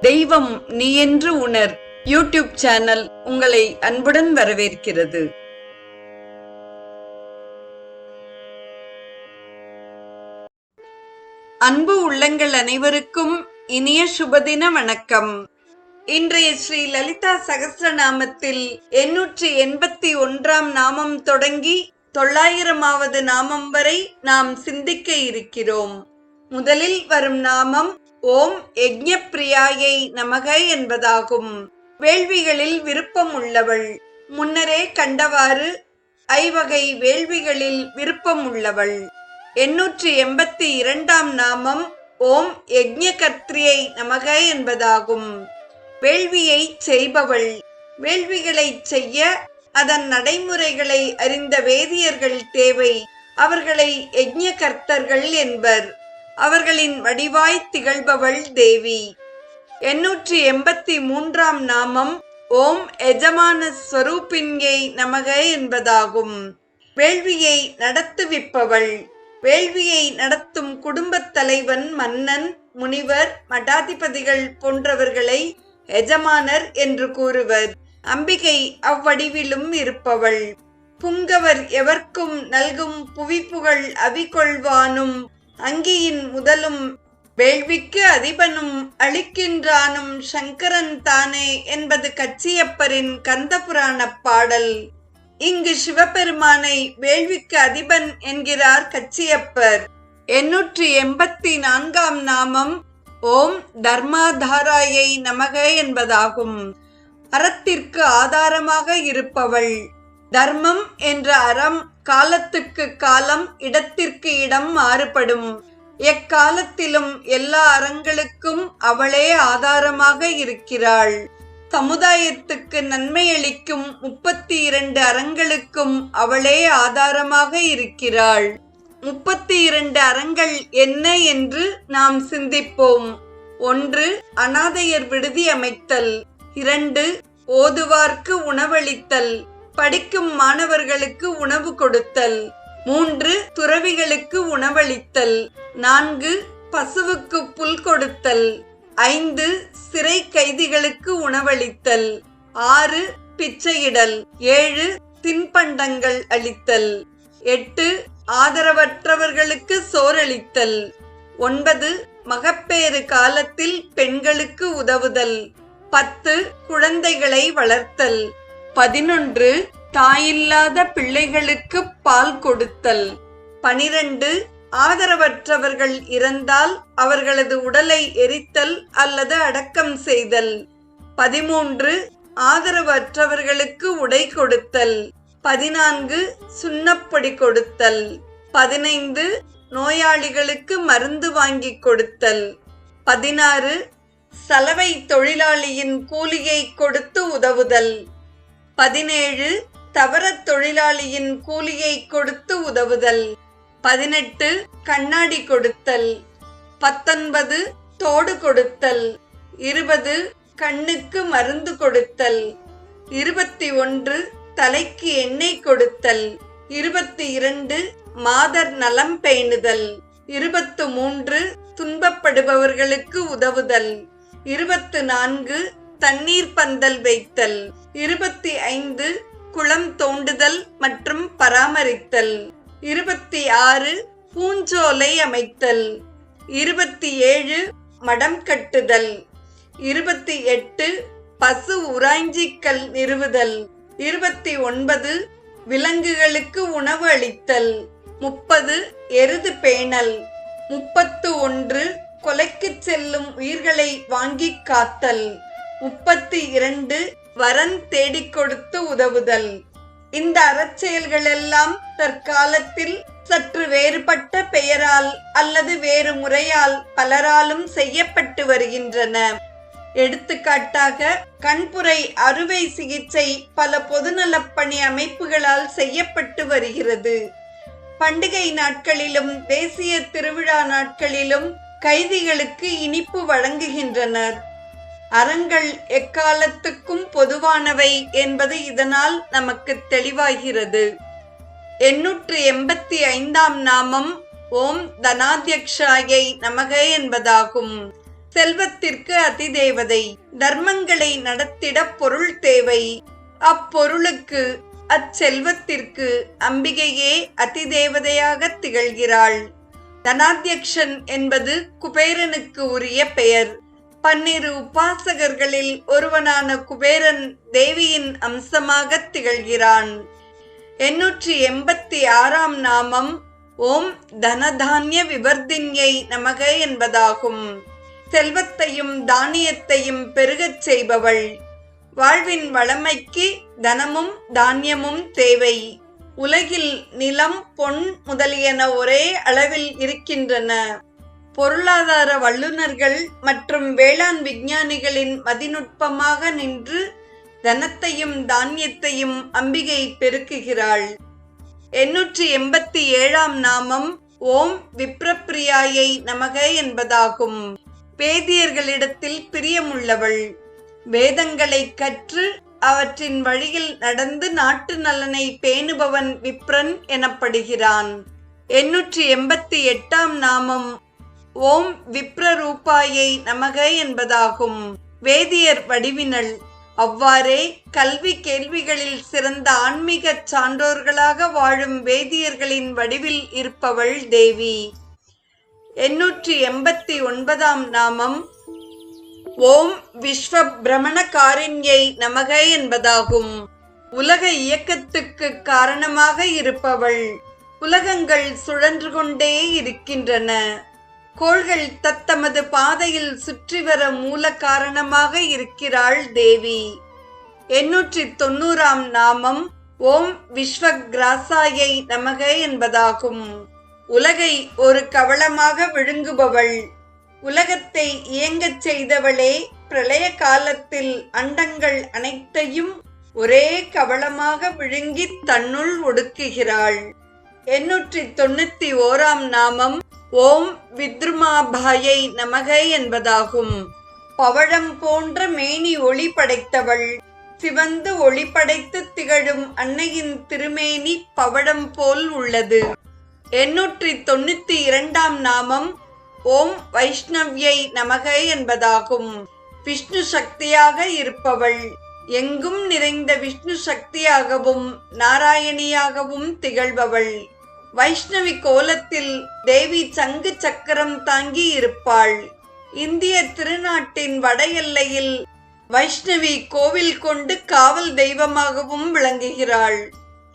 தெய்வம் நீ என்று உணர். யூடியூப் சேனல் உங்களை அன்புடன் வரவேற்கிறது. அன்பு உள்ளங்கள் அனைவருக்கும் இனிய சுபதின வணக்கம். இன்றைய ஸ்ரீ லலிதா சகசிரநாமத்தில் எண்ணூற்றி எண்பத்தி ஒன்றாம் நாமம் தொடங்கி தொள்ளாயிரமாவது நாமம் வரை நாம் சிந்திக்க இருக்கிறோம். முதலில் வரும் நாமம் ஓம் யஜ்ஞப்பிரியாயை நமக என்பதாகும். வேள்விகளில் விருப்பம் உள்ளவள் முன்னரே கண்டவாறு ஐவகை வேள்விகளில் விருப்பம் உள்ளவள் எண்ணூற்றி எண்பத்தி இரண்டாம் நாமம் ஓம் யஜ்ஞகர்த்தியை நமக என்பதாகும். வேள்வியை செய்பவள். வேள்விகளை செய்ய அதன் நடைமுறைகளை அறிந்த வேதியர்கள் தேவை. அவர்களை யஜ்ஞகர்த்தர்கள் என்பர். அவர்களின் வடிவாய் திகழ்பவள் தேவி. எண்ணூற்றி எண்பத்தி மூன்றாம் நாமம் ஓம் எஜமான ஸ்வரூபின்யை நமக என்பதாகும். வேள்வியை நடத்துவிப்பவள். வேள்வியை நடத்தும் குடும்பத் தலைவன் மன்னன் முனிவர் மடாதிபதிகள் போன்றவர்களை எஜமானர் என்று கூறுவர். அம்பிகை அவ்வடிவிலும் இருப்பவள். புங்கவர் எவர்க்கும் நல்கும் புவிப்புகழ் அவிகொள்வானும். அங்கியின் முதலும் வேள்விக்கு அதிபனும் அளிக்கின்றானும் சங்கரன் தானே என்பது கச்சியப்பரின் கந்தபுராணப் பாடல். இங்கு சிவபெருமானை வேள்விக்கு அதிபன் என்கிறார் கச்சியப்பர். எண்ணூற்றி எண்பத்தி நான்காம் நாமம் ஓம் தர்மாதாராயை நமக என்பதாகும். அறத்திற்கு ஆதாரமாக இருப்பவள். தர்மம் என்ற அறம் காலத்துக்கு காலம் இடத்திற்கு இடம் மாறுபடும். எக்காலத்திலும் எல்லா அறங்களுக்கும் அவளே ஆதாரமாக இருக்கிறாள். சமுதாயத்துக்கு நன்மையளிக்கும் முப்பத்தி இரண்டு அறங்களுக்கும் அவளே ஆதாரமாக இருக்கிறாள். முப்பத்தி இரண்டு அறங்கள் என்ன என்று நாம் சிந்திப்போம். ஒன்று அனாதையர் விடுதி அமைத்தல். இரண்டு ஓதுவார்க்கு உணவளித்தல். படிக்கும் மாணவர்களுக்கு உணவு கொடுத்தல். மூன்று துறவிகளுக்கு உணவளித்தல். நான்கு பசுவுக்கு புல் கொடுத்தல். ஐந்து சிறை கைதிகளுக்கு உணவளித்தல். ஆறு பிச்சையிடல். ஏழு தின்பண்டங்கள் அளித்தல். எட்டு ஆதரவற்றவர்களுக்கு சோரளித்தல். ஒன்பது மகப்பேறு காலத்தில் பெண்களுக்கு உதவுதல். பத்து குழந்தைகளை வளர்த்தல். பதினொன்று தாயில்லாத பிள்ளைகளுக்கு பால் கொடுத்தல். பனிரெண்டு ஆதரவற்றவர்கள் இறந்தால் அவர்களது உடலை எரித்தல் அல்லது அடக்கம் செய்தல். பதிமூன்று ஆதரவற்றவர்களுக்கு உடை கொடுத்தல். பதினான்கு சுண்ணப்பொடி கொடுத்தல். பதினைந்து நோயாளிகளுக்கு மருந்து வாங்கி கொடுத்தல். பதினாறு சலவை தொழிலாளியின் கூலியை கொடுத்து உதவுதல். பதினேழு தவறத் தொழிலாளியின் கூலியை கொடுத்து உதவுதல். பதினெட்டு கண்ணாடி கொடுத்தல். பத்தொன்பது தோடு கொடுத்தல். இருபது கண்ணுக்கு மருந்து கொடுத்தல். இருபத்தி ஒன்று தலைக்கு எண்ணெய் கொடுத்தல். இருபத்தி இரண்டு மாதர் நலம் பேணுதல். இருபத்து மூன்று துன்பப்படுபவர்களுக்கு உதவுதல். இருபத்து நான்கு தண்ணீர் பந்தல் வைத்தல் இருபத்தி ஐந்து குளம் தோண்டுதல் மற்றும் பராமரித்தல் இருபத்தி ஆறு பூஞ்சோலை அமைத்தல் இருபத்தி ஏழு மடம் கட்டுதல் இருபத்தி எட்டு பசு உராய்ஞ்சிக்கல் நிறுவுதல் இருபத்தி ஒன்பது விலங்குகளுக்கு உணவு அளித்தல் முப்பது எருது பேணல் முப்பத்து ஒன்று கொலைக்குச் செல்லும் உயிர்களை வாங்கி காத்தல். முப்பத்தி இரண்டு வரன் தேடிக் கொடுத்து உதவுதல். இந்த அறச்செயல்களெல்லாம் தற்காலத்தில் சற்று வேறுபட்ட பெயரால் அல்லது வேறு முறையால் பலராலும் செய்யப்பட்டு வருகின்றன. எடுத்துக்காட்டாக கண்புரை அறுவை சிகிச்சை பல பொதுநலப்பணி அமைப்புகளால் செய்யப்பட்டு வருகிறது. பண்டிகை நாட்களிலும் தேசிய திருவிழா நாட்களிலும் கைதிகளுக்கு இனிப்பு வழங்குகின்றனர். அறங்கள் எக்காலத்துக்கும் பொதுவானவை என்பது இதனால் நமக்கு தெளிவாகிறது. எண்ணூற்று எண்பத்தி ஐந்தாம் நாமம் ஓம் தனாத்யக்ஷாயை நமக என்பதாகும். செல்வத்திற்கு அதிதேவதை தர்மங்களை நடத்திட பொருள் தேவை. அப்பொருளுக்கு அச்செல்வத்திற்கு அம்பிகையே அதிதேவதையாக திகழ்கிறாள். தனாத்தியக்ஷன் என்பது குபேரனுக்கு உரிய பெயர். பன்னிரு உபாசகர்களில் ஒருவனான குபேரன் தேவியின் அம்சமாக திகழ்கிறான். எண்ணூற்றி எண்பத்தி ஆறாம் நாமம் ஓம் தனதானிய விவர்தின்யை நமக என்பதாகும். செல்வத்தையும் தானியத்தையும் பெருகச் செய்பவள். வாழ்வின் வளமைக்கு தனமும் தானியமும் தேவை. உலகில் நிலம் பொன் முதலியன ஒரே அளவில் இருக்கின்றன. பொருளாதார வல்லுநர்கள் மற்றும் வேளாண் விஞ்ஞானிகளின் மதிநுட்பமாக நின்று தனத்தையும் தானியத்தையும் அம்பிகை பெருக்குகிறாள். எண்ணூற்றி எண்பத்தி ஏழாம் நாமம் ஓம் விப்ரப்பிரியாயை நமக என்பதாகும். வேதியர்களிடத்தில் பிரியமுள்ளவள் வேதங்களை கற்று அவற்றின் வழியில் நடந்து நாட்டு நலனை பேணுபவன் விப்ரன் எனப்படுகிறான். எண்ணூற்றி எண்பத்தி எட்டாம் நாமம் ஓம் விப்ரரூபாயை நமக என்பதாகும். வேதியர் வடிவினள். அவ்வாறே கல்வி கேள்விகளில் சிறந்த ஆன்மீக சான்றோர்களாக வாழும் வேதியர்களின் வடிவில் இருப்பவள் தேவி. எண்ணூற்றி எண்பத்தி ஒன்பதாம் நாமம். ஓம் விஸ்வ பிரமணகாரிண்யை நமக என்பதாகும். உலக இயக்கத்துக்கு காரணமாக இருப்பவள். உலகங்கள் சுழன்று கொண்டே இருக்கின்றன. கோள்கள் தத்தமது பாதையில் சுற்றி வர மூல காரணமாக இருக்கிறாள் தேவி. எண்ணூற்றி தொண்ணூறாம் நாமம் ஓம் விஸ்வகிராசாயை நமக என்பதாகும். உலகை ஒரு கவளமாக விழுங்குபவள். உலகத்தை இயங்கச் செய்தவளே பிரளய காலத்தில் அண்டங்கள் அனைத்தையும் ஒரே கவளமாக விழுங்கி தன்னுள் ஒடுக்குகிறாள். எண்ணூற்றி தொண்ணூத்தி ஓராம் நாமம் ஓம் வித்ருமாபாயை நமகை என்பதாகும். பவழம் போன்ற மேனி ஒளி படைத்தவள் சிவந்து ஒளி படைத்து திகழும் அன்னையின் திருமேனி பவழம் போல் உள்ளது. எண்ணூற்றி தொண்ணூத்தி இரண்டாம் நாமம் ஓம் வைஷ்ணவ்யை நமகை என்பதாகும். விஷ்ணு சக்தியாக இருப்பவள் எங்கும் நிறைந்த விஷ்ணு சக்தியாகவும் நாராயணியாகவும் திகழ்பவள். வைஷ்ணவி கோலத்தில் தேவி சங்கு சக்கரம் தாங்கி இருப்பாள் இந்திய திருநாட்டின் வட எல்லையில் வைஷ்ணவி கோவில் கொண்டு காவல் தெய்வமாகவும் விளங்குகிறாள்.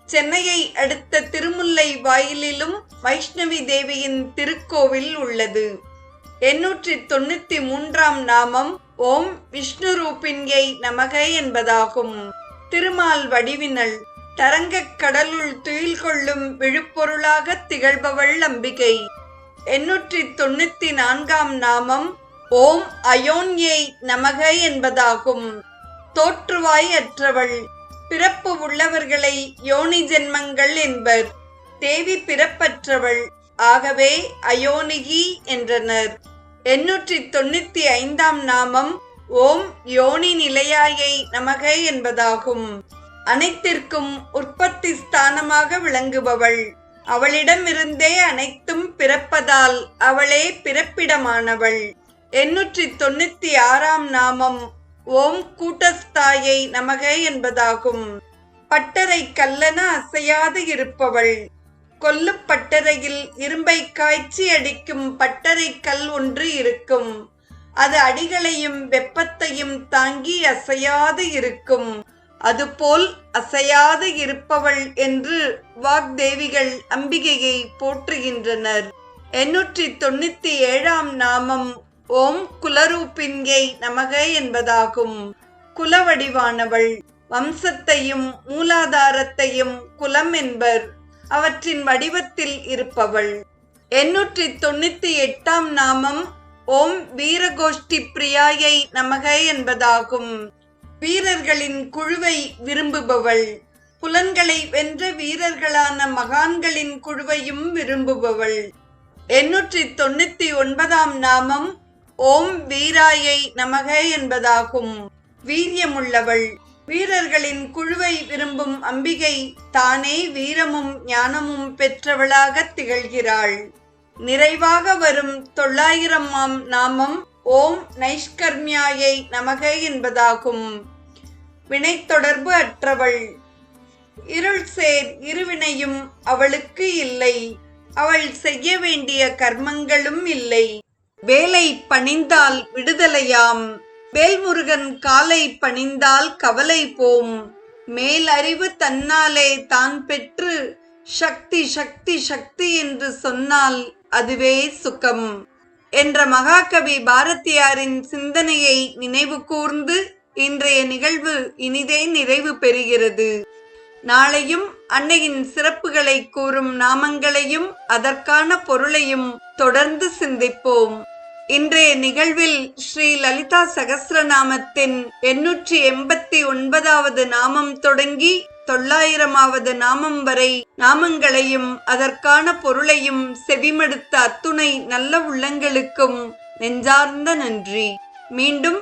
சென்னையை அடுத்த திருமுல்லை வாயிலிலும் வைஷ்ணவி தேவியின் திருக்கோவில் உள்ளது. எண்ணூற்றி தொண்ணூத்தி மூன்றாம் நாமம் ஓம் விஷ்ணு ரூபின்யை நமக என்பதாகும். திருமால் வடிவினள். தரங்கக் கடலுள் துயில் கொள்ளும் விழுப்பொருளாக திகழ்பவள் அம்பிகை. எண்ணூற்றி தொண்ணூத்தி நான்காம் நாமம் ஓம் அயோன்யை நமக என்பதாகும். தோற்றுவாய் அற்றவள். பிறப்பு உள்ளவர்களை யோனி ஜென்மங்கள் என்பர். தேவி பிறப்பற்றவள். ஆகவே அயோனிகி என்றனர். எண்ணூற்றி தொண்ணூத்தி ஐந்தாம் நாமம் ஓம் யோனி நிலையாயை நமக என்பதாகும். அனைத்திற்கும் உற்பத்தி ஸ்தானமாக விளங்குபவள். அவளிடமிருந்தே அனைத்தும் பிறப்பதால் அவளே பிறப்பிடமானவள். எண்ணூற்றி தொண்ணூத்தி ஆறாம் நாமம் ஓம் கூட்டஸ்தாயை நமக என்பதாகும். பட்டறை கல்லென அசையாது இருப்பவள். கொல்லு பட்டறையில் இரும்பை காய்ச்சி அடிக்கும் பட்டறை கல் ஒன்று இருக்கும். அது அடிகளையும் வெப்பத்தையும் தாங்கி அசையாது இருக்கும். அதுபோல் அசையாது இருப்பவள் என்று வாக்தேவிகள் அம்பிகையை போற்றுகின்றனர். எண்ணூற்றி தொண்ணூத்தி ஏழாம் நாமம் ஓம் குலரூபின்யை நமக என்பதாகும். குலவடிவானவள் வம்சத்தையும் மூலாதாரத்தையும் குலம் என்பர் அவற்றின் வடிவத்தில் இருப்பவள். எண்ணூற்றி தொண்ணூத்தி எட்டாம் நாமம் ஓம் வீரகோஷ்டி பிரியாயை நமக என்பதாகும். வீரர்களின் குழுவை விரும்புபவள். புலன்களை வென்ற வீரர்களான மகான்களின் குழுவையும் விரும்புபவள். எண்ணூற்றி தொண்ணூத்தி ஒன்பதாம் நாமம் ஓம் வீராயை நமக என்பதாகும். வீரியமுள்ளவள். வீரர்களின் குழுவை விரும்பும் அம்பிகை தானே வீரமும் ஞானமும் பெற்றவளாக திகழ்கிறாள். நிறைவாக வரும் தொள்ளாயிரம் ஆம் நாமம் ஓம் நைஷ்கர்மியாயை நமக என்பதாகும். வினை தொடர்பு அற்றவள். இருள் சேர் இருவினையும் அவளுக்கு இல்லை. அவள் செய்ய வேண்டிய கர்மங்களும் இல்லை. வேலை பணிந்தால் விடுதலையாம். வேல்முருகன் காலை பணிந்தால் கவலை போம். மேல் அறிவு தன்னாலே தான் பெற்று சக்தி சக்தி சக்தி என்று சொன்னால் அதுவே சுகம். என்ற மகாகவி பாரதியாரின் சிந்தனையை நினைவு கூர்ந்து இன்றைய நிகழ்வு இனிதே நிறைவு பெறுகிறது. நாளையும் அன்னையின் சிறப்புகளை கூறும் நாமங்களையும் அதற்கான பொருளையும் தொடர்ந்து சிந்திப்போம். இன்றைய நிகழ்வில் ஸ்ரீ லலிதா சகசிரநாமத்தின் எண்ணூற்றி எண்பத்தி ஒன்பதாவது நாமம் தொடங்கி தொள்ளாயிரமாவது நாமம் வரை நாமங்களையும் அதற்கான பொருளையும் செவிமடுத்த அத்துணை நல்ல உள்ளங்களுக்கும் நெஞ்சார்ந்த நன்றி. மீண்டும்